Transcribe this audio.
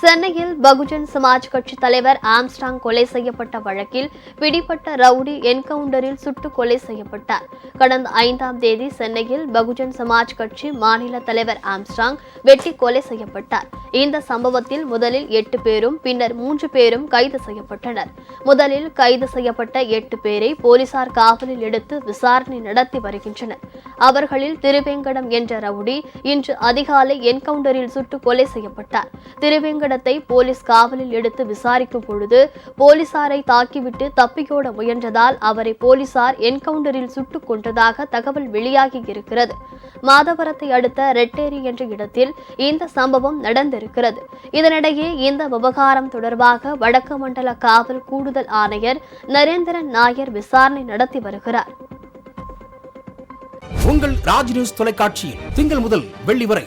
சென்னையில் பகுஜன் சமாஜ் கட்சி தலைவர் ஆம்ஸ்டாங் கொலை செய்யப்பட்ட வழக்கில் பிடிப்பட்ட ரவுடி என்கவுண்டரில் சுட்டு கொலை செய்யப்பட்டார். கடந்த ஐந்தாம் தேதி சென்னையில் பகுஜன் சமாஜ் கட்சி மாநில தலைவர் ஆம்ஸ்டாங் வெட்டி கொலை செய்யப்பட்டார். இந்த சம்பவத்தில் முதலில் எட்டு பேரும் பின்னர் மூன்று பேரும் கைது செய்யப்பட்டனர். முதலில் கைது செய்யப்பட்ட எட்டு பேரை போலீசார் காவலில் எடுத்து விசாரணை நடத்தி வருகின்றனர். அவர்களில் திருவேங்கடம் என்ற ரவுடி இன்று அதிகாலை என்கவுண்டரில் சுட்டு கொலை செய்யப்பட்டார். சங்கடத்தை போலீஸ் காவலில் எடுத்து விசாரிக்கும் பொழுது போலீசாரை தாக்கிவிட்டு தப்பியோட முயன்றதால் அவரை போலீசார் என்கவுண்டரில் சுட்டுக் கொன்றதாக தகவல் வெளியாகி இருக்கிறது. மாதவரத்தை அடுத்த ரெட்டேரி என்ற இடத்தில் இந்த சம்பவம் நடந்திருக்கிறது. இதனிடையே இந்த விவகாரம் தொடர்பாக வடக்கு மண்டல காவல் கூடுதல் ஆணையர் நரேந்திரன் நாயர் விசாரணை நடத்தி வருகிறார். உங்கள் ராஜ் நியூஸ் தொலைக்காட்சியில் திங்கள் முதல் வெள்ளி வரை